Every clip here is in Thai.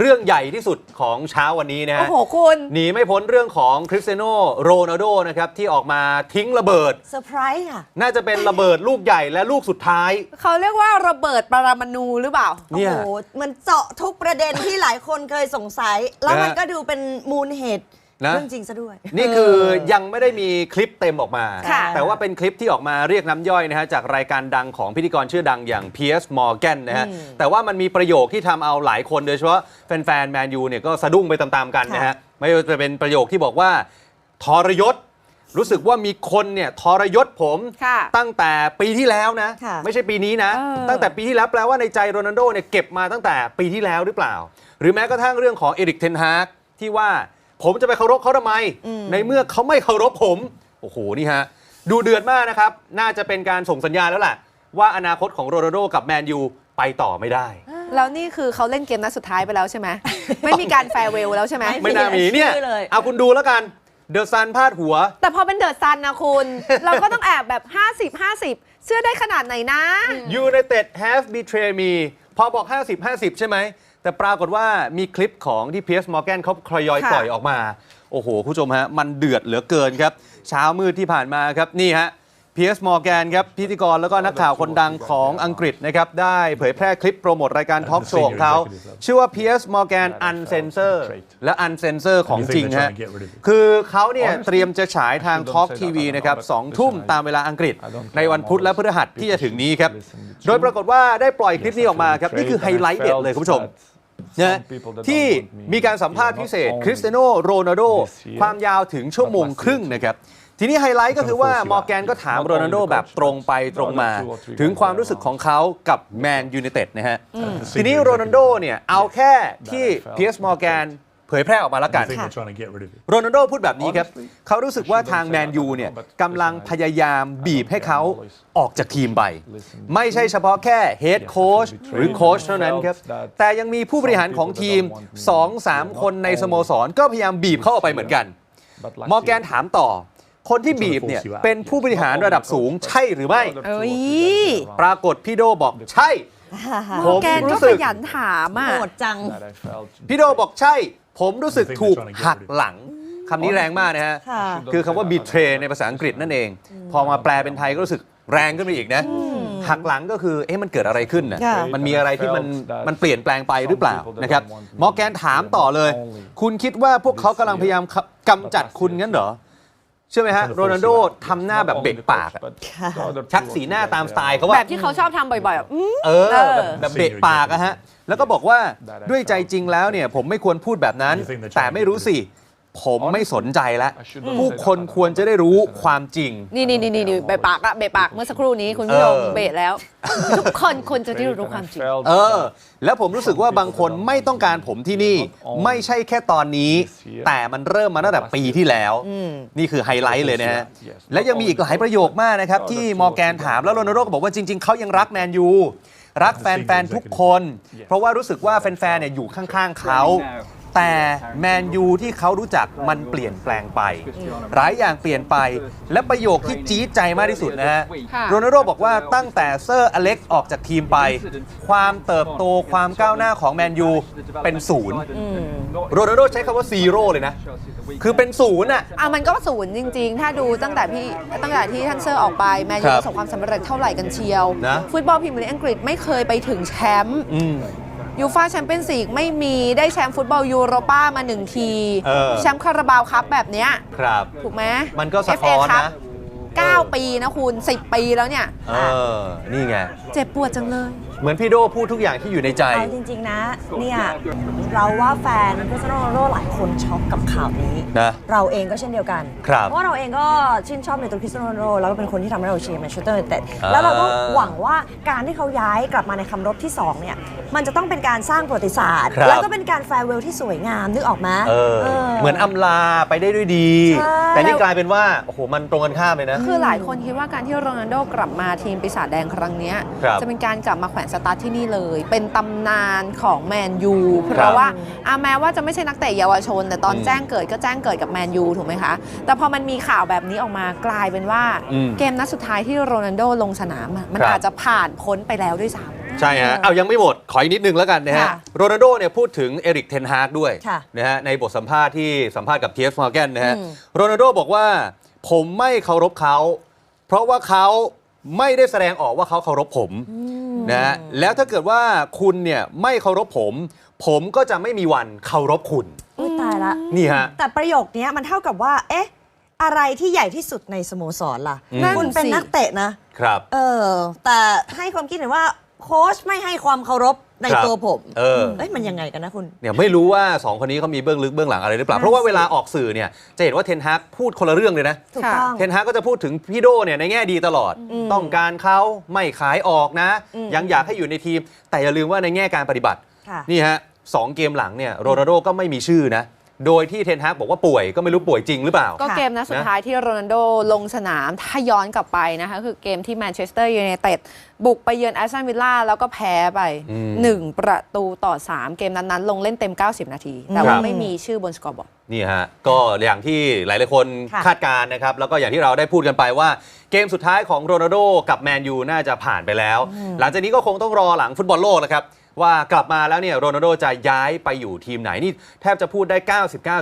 เรื่องใหญ่ที่สุดของเช้าวันนี้นะโอ้ฮะโหคุณหนีไม่พ้นเรื่องของคริสเตียโนโรนัลโดนะครับที่ออกมาทิ้งระเบิด เซอร์ไพรส์ค่ะ น่าจะเป็นระเบิดลูกใหญ่และลูกสุดท้าย เขาเรียกว่าระเบิดปรมาณูหรือเปล่า เนี่ยโอ้โห มันเจาะทุกประเด็นที่หลายคนเคยสงสัย แล้วมันก็ดูเป็นมูลเหตุ นะเรื่องจริงซะด้วย นี่คือยังไม่ได้มีคลิปเต็มออกมา ค่ะ แต่ว่าเป็นคลิปที่ออกมาเรียกน้ำย่อยนะฮะจากรายการดังของพิธีกรชื่อดังอย่างเพียร์สมอร์แกนนะฮะแต่ว่ามันมีประโยคที่ทำเอาหลายคนโดยเฉพาะแฟนๆแมนยูเนี่ยก็สะดุ้งไปตามๆกันนะฮะไม่ว่าจะเป็นประโยคที่บอกว่าทรยศ รู้สึกว่ามีคนเนี่ยทรยศผมค่ะตั้งแต่ปีที่แล้วนะ ค่ะ ไม่ใช่ปีนี้นะ เออ ตั้งแต่ปีที่แล้วแปลว่าในใจโรนัลโดเนี่ยเก็บมาตั้งแต่ปีที่แล้วหรือเปล่า หรือแม้กระทั่งเรื่องของเอริกเทนฮากที่ว่า ผมจะไปเคารพเขาทำไม ในเมื่อเขาไม่เคารพผม โอ้โห นี่ฮะ ดูเดือดมากนะครับ น่าจะเป็นการส่งสัญญาณแล้วแหละว่าอนาคตของโรนัลโดกับแมนยูไปต่อไม่ได้ แล้วนี่คือเขาเล่นเกมนัดสุดท้ายไปแล้วใช่ไหม ไม่มีการแฟร์เวลแล้วใช่ไหม ไม่ไม่น่ามีเนี่ยชื่อเลยเอาคุณดูแล้วกัน เดอะซันพาดหัว แต่พอเป็นเดอะซันนะคุณ เราก็ต้องแอบแบบ 50 50 เชื่อได้ขนาดไหนนะ United have betrayed me พอบอก 50 50 ใช่ไหม แต่ปรากฏว่ามีคลิปของที่เพียร์สมอร์แกนเขาคลอยอยค่ะปล่อยออกมา โอ้โห คุณผู้ชมฮะ มันเดือดเหลือเกินครับ เช้ามืดที่ผ่านมาครับ นี่ฮะเพียร์สมอร์แกนครับพิธีกรแล้วก็นักข่าวคนดังของอังกฤษนะครับ ได้เผยแพร่คลิปโปรโมทรายการทอล์กโชว์ของเขา ชื่อว่า Piers Morgan Uncensored และ Uncensored ของจริงฮะคือเขาเนี่ยเตรียมจะฉายทาง Talk TV นะครับสองทุ่มตามเวลาอังกฤษ ในวันพุธและพฤหัสที่จะถึงนี้ครับ โดยปรากฏว่าได้ปล่อยคลิปนี้ออกมาครับ นี่คือไฮไลท์เด็ดเลยคุณผู้ชม นะที่มีการสัมภาษณ์พิเศษคริสเตียโนโรนัลโดความยาวถึงชั่วโมงครึ่งนะครับทีนี้ไฮไลท์ก็คือว่ามอร์แกนก็ถามโรนัลโดแบบตรงไปตรงมา ถึงความรู้สึกของเขากับแมนยู i นเต็ดนะฮะทีนี้โรนัลโดเนี่ยเอาแค่ที่เพียร์สมอร์แกน เผยแพร่ออกมาแล้วกันโรนัลโดพูดแบบนี้ครับ เขารู้สึกว่าทางแมนยูเนี่ยกำลังพยายามบีบให้เขาออกจากทีมไป ไม่ใช่เฉพาะแค่เฮดโค้ชหรือโค้ชเท่านั้นครับ แต่ยังมีผู้บริหารของทีม 2-3 คนในสโมสรก็พยายามบีบเขาออกไปเหมือนกันมอร์แกนถามต่อ คนที่บีบเนี่ยเป็นผู้บริหารระดับสูงใช่หรือไม่ เอ้ยปรากฏพี่โดบอกใช่มอร์แกนผมรู้ก็สึขกยันถามอะ โหดจังพี่โดบอกใช่ ผมรู้สึกถูกหักหลังคำนี้แรงมากนะฮะ ค่ะ คือคำว่า betray ในภาษาอังกฤษนั่นเอง พอมาแปลเป็นไทยก็รู้สึกแรงขึ้นไปอีกนะ หักหลังก็คือ เอ๊ะมันเกิดอะไรขึ้นนะค่ะ มันมีอะไรที่มันมันเปลี่ยนแปลงไปหรือเปล่านะครับมอร์แกนถามต่อเลย คุณคิดว่าพวกเขากำลังพยายามกำจัดคุณงั้นเหรอเชื่อไหมฮะโรนัลโดทำหน้าแบบเบะปากอะชักสีหน้าตามสไตล์เขาแบว่าบที่เขาชอบทำบ่อยๆแบบอืมเออเออแบบแบบเบะปากอะฮะ แล้วก็บอกว่าด้วยใจจริงแล้วเนี่ย ผมไม่ควรพูดแบบนั้น แต่ไม่รู้สิ ผมไม่สนใจแล้ว ผู้คนควรจะได้รู้ความจริง นี่นี่นี่นี่เบะปากอะเบะปากเมื่อสักครู่นี้คุณผู้ชมเออเบะแล้ว ทุกคนควรจะได้รู้ความจริง เออ แล้วผมรู้สึกว่าบางคนไม่ต้องการผมที่นี่ ไม่ใช่แค่ตอนนี้ แต่มันเริ่มมาตั้งแต่ปีที่แล้ว นี่คือไฮไลท์เลยนะฮะ และยังมีอีกหลายประโยคมากนะครับ ที่มอร์แกนถามแล้วโรนัลโดก็บอกว่าจริง ๆเขายังรักแมนยูรักแฟนๆทุกคน เพราะว่ารู้สึกว่าแฟนๆเนี่ยอยู่ข้างๆเขา แต่แมนยูที่เขารู้จักมันเปลี่ยนแปลงไป หลายอย่างเปลี่ยนไป และประโยคที่จี๊ดใจมากที่สุดนะฮะค่ะโรนัลโดบอกว่าตั้งแต่เซอร์อเล็กซ์ออกจากทีมไป ความเติบโตความก้าวหน้าของแมนยูเป็นศูนย์โรนัลโดใช้คำว่าซีโร่เลยนะ คือเป็นศูนย์อะอะมันก็ศูนย์จริง ๆ ถ้าดูตั้งแต่พี่ตั้งแต่ที่ท่านเซอร์ออกไปแมนยูครับประสบความสำเร็จเท่าไหร่กันเชียวนะฟุตบอลพรีเมียร์ลีกอังกฤษไม่เคยไปถึงแชมป์อืม ยูฟ่าแชมเปี้ยนส์ลีกไม่มีได้แชมป์ฟุตบอลยูโรป้ามาหนึ่งที เออ แชมป์คาราบาวครับแบบเนี้ยครับ ถูกไหม มันก็สะท้อน FA ครับนะ9ปีนะคุณ 10 ปีแล้วเนี่ย เออ นี่ไง เจ็บปวดจังเลย เหมือนพี่โดพูดทุกอย่างที่อยู่ในใจ เอาจริง ๆ นะ เนี่ย เราว่าแฟนคริสเตียโนโรนัลโดหลายคนช็อกกับข่าวนี้ นะ เราเองก็เช่นเดียวกัน ครับ เพราะว่าเราเองก็ชื่นชอบในตัวคริสเตียโนโรนัลโดแล้วก็เป็นคนที่ทำให้เราเชียร์แมนเชสเตอร์ยูไนเต็ดอ่าแล้วเราก็หวังว่าการที่เขาย้ายกลับมาในคำรบที่ 2 เนี่ย มันจะต้องเป็นการสร้างประวัติศาสตร์ ครับแล้วก็เป็นการแฟร์เวลที่สวยงามนึกออกไหมเออ เออ เหมือนอำลาไปได้ด้วยดี ใช่ แต่นี่กลายเป็นว่า โอ้โห มันตรงกันข้ามเลยนะ คือหลายคนคิดว่าการที่โรนัลโดกลับมาทีมปีศาจแดงครั้งเนี้ยครับจะเป็นการกลับมาแขวนสตาร์ทที่นี่เลย เป็นตำนานของแมนยูเพครัราะบว่าอาแม้ว่าจะไม่ใช่นักเตะเยาวชน แต่ตอนอืมแจ้งเกิดก็แจ้งเกิดกับแมนยูถูกไหมคะ แต่พอมันมีข่าวแบบนี้ออกมากลายเป็นว่า อืมเกมนัดสุดท้ายที่โรนัลโดลงสนามอะมันครับ อาจจะผ่านพ้นไปแล้วด้วยซ้ ใช่ฮะ เอายังไม่หมด ขออีกนิดนึงแล้วกันนะฮะ ค่ะโรนัลโดเนี่ยพูดถึงเอริกเทนฮากด้วยค่ะนะฮะในบทสัมภาษณ์ที่สัมภาษณ์กับเทียสมอร์แกนนะฮะ อืม โรนัลโดบอกว่า ผมไม่เคารพเขา เพราะว่าเขาไม่ได้แสดงออกว่าเขาเคารพผมนะฮะแล้วถ้าเกิดว่าคุณเนี่ยไม่เคารพผม ผมก็จะไม่มีวันเคารพคุณ อุ้ยตายละ นี่ฮะ แต่ประโยคเนี้ยมันเท่ากับว่า เอ๊ะ อะไรที่ใหญ่ที่สุดในสโมสรล่ะอืมคุณเป็นนักเตะนะ ครับ เออ แต่ให้ความคิดเห็นว่า โค้ชไม่ให้ความเคารพในครับตัวผมเออเอ้ยมันยังไงกันนะคุณ เนี่ยไม่รู้ว่า 2 คนนี้เขามีเบื้องลึกเบื้องหลังอะไรหรือเปล่านั่นเพราะว่าสิเวลาออกสื่อเนี่ยจะเห็นว่าเทนฮากพูดคนละเรื่องเลยนะ ถูกต้อง เทนฮากก็จะพูดถึงพี่โดเนี่ยในแง่ดีตลอดอืมต้องการเขาไม่ขายออกนะอืมยังอยากให้อยู่ในทีม แต่อย่าลืมว่าในแง่การปฏิบัติ ค่ะ นี่ฮะสองเกมหลังเนี่ยโรนัลโดก็ไม่มีชื่อนะ โดยที่เทนฮากบอกว่าป่วยก็ไม่รู้ป่วยจริงหรือเปล่า ก็เกมนัดสุดท้ายที่โรนัลโดลงสนามถ้าย้อนกลับไปนะคะคือเกมที่แมนเชสเตอร์ยูไนเต็ดบุกไปเยือนแอสตันวิลล่าแล้วก็แพ้ไปอืม1ประตูต่อ 3 เกมนั้นๆ ลงเล่นเต็ม 90 นาที แต่คว่ารับไม่มีชื่อบนสกอร์บอร์ดนี่ฮะ ก็อย่างที่หลายๆคนค่ะคาดการณ์นะครับ แล้วก็อย่างที่เราได้พูดกันไปว่าเกมสุดท้ายของโรนัลโดกับแมนยูน่าจะผ่านไปแล้ว หลังจากนี้ก็คงต้องรอหลังฟุตบอลโลกแล้วครับ ว่ากลับมาแล้วเนี่ยโรนัลโดจะย้ายไปอยู่ทีมไหนนี่แทบจะพูดได้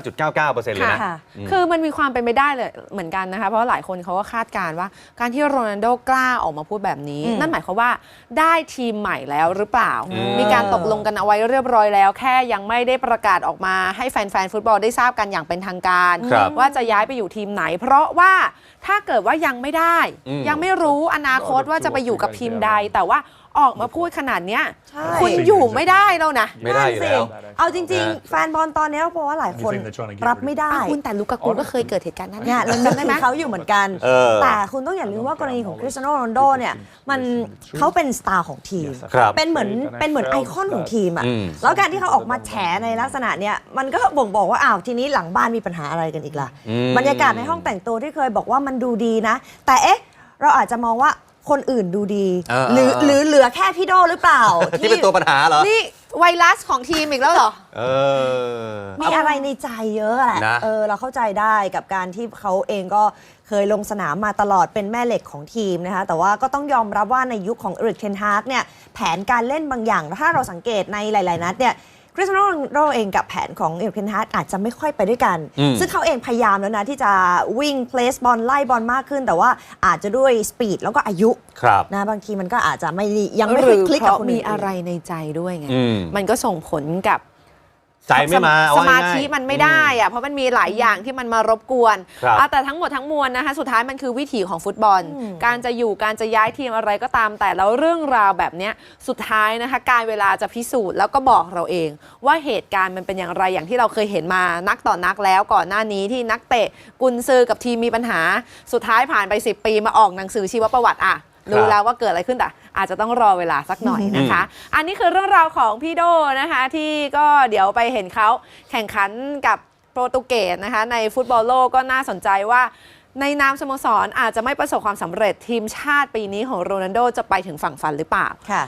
99.99%เลยนะ ค่ะอืมคือมันมีความเป็นไปได้เลยเหมือนกันนะคะ เพราะว่าหลายคนเขาก็คาดการณ์ว่า การที่โรนัลโดกล้าออกมาพูดแบบนี้อืมนั่นหมายความว่าได้ทีมใหม่แล้วหรือเปล่า อืม มีการตกลงกันเอาไว้เรียบร้อยแล้ว แค่ยังไม่ได้ประกาศออกมาให้แฟนๆฟุตบอลได้ทราบกันอย่างเป็นทางการ ครับว่าจะย้ายไปอยู่ทีมไหน เพราะว่าถ้าเกิดว่ายังไม่ได้ อืม ยังไม่รู้อนาคตว่าจะไปอยู่กับทีมใด แต่ว่า ออกมาพูดขนาดเนี้ยใช่ คุณอยู่ไม่ได้แล้วนะ ไม่ได้อยู่แล้ว นั่นสิเอาจริง นะ ๆ แฟนบอลตอนนี้เพราะว่าหลายคน You think they're trying to get รับไม่ได้อะคุณแต่ลูกากูก็เคยเกิดเหตุการณ์นั้นเนี่ยเรานึกถึงเขาอยู่เหมือนกัน เออแต่คุณต้องอย่าลืมว่ากรณีของคริสเตียโนโรนัลโดเนี่ยมันเขาเป็นสตาร์ของทีม ครับเป็นเหมือนเป็นเหมือนไอคอนของทีมอะอืม แล้วการที่เขาออกมาแฉในลักษณะเนี้ยมันก็บ่งบอกว่าอ้าวทีนี้หลังบ้านมีปัญหาอะไรกันอีกล่ะอืมบรรยากาศในห้องแต่งตัวที่เคยบอกว่ามันดูดีนะ แต่เอ๊ะ เราอาจจะมองว่า คนอื่นดูดี เออหรือเออ หรือเหลือแค่พี่โดหรือเปล่า ที่เป็นตัวปัญหาเหรอ นี่ไวรัสของทีมอีกแล้วเหรอ เออ มีอะไรในใจเยอะแหละ นะ เออ เราเข้าใจได้กับการที่เขาเองก็เคยลงสนามมาตลอดเป็นแม่เหล็กของทีมนะคะ แต่ว่าก็ต้องยอมรับว่าในยุคของเอริกเทนฮากเนี่ย แผนการเล่นบางอย่าง ถ้าเราสังเกตในหลาย ๆ นัดเนี่ย คริสเตียโนโรนัลโดเองกับแผนของเอริกเทนฮากอาจจะไม่ค่อยไปด้วยกันอืมซึ่งเขาเองพยายามแล้วนะ ที่จะวิ่งเพลสบอลไล่บอลมากขึ้น แต่ว่าอาจจะด้วยสปีดแล้วก็อายุครับนะบางทีมันก็อาจจะไม่ได้ยังไม่หค่รือยอคลิกเพกับราะคนมีอื่นอะไรในใจด้วยไงอืมมันก็ส่งผลกับ ใจไม่มาเอสมาง่ยๆธิมันไม่ได้อะเพราะมันมีหลายอย่างที่มันมารบกวนครับอะแต่ทั้งหมดทั้งมวลนะคะ สุดท้ายมันคือวิถีของฟุตบอลอืมการจะอยู่การจะย้ายทีมอะไรก็ตาม แต่แล้วเรื่องราวแบบเนี้ยสุดท้ายนะคะ การเวลาจะพิสูจน์แล้วก็บอกเราเอง ว่าเหตุการณ์มันเป็นอย่างไรอย่างที่เราเคยเห็นมานักต่อนักแล้วก่อนหน้านี้ที่นักเตะกุนซือกับทีมมีปัญหา สุดท้ายผ่านไป 10 ปีมาออกหนังสือชีวประวัติอะ รู้แล้วว่าเกิดอะไรขึ้นแต่อาจจะต้องรอเวลาสักหน่อยนะคะ อันนี้คือเรื่องราวของพี่โดนะคะ ที่ก็เดี๋ยวไปเห็นเขาแข่งขันกับโปรตุเกสนะคะ ในฟุตบอลโลกก็น่าสนใจว่าในนามสโมสรอาจจะไม่ประสบความสำเร็จทีมชาติปีนี้ของโรนัลโดจะไปถึงฝั่งฝันหรือเปล่าค่ะ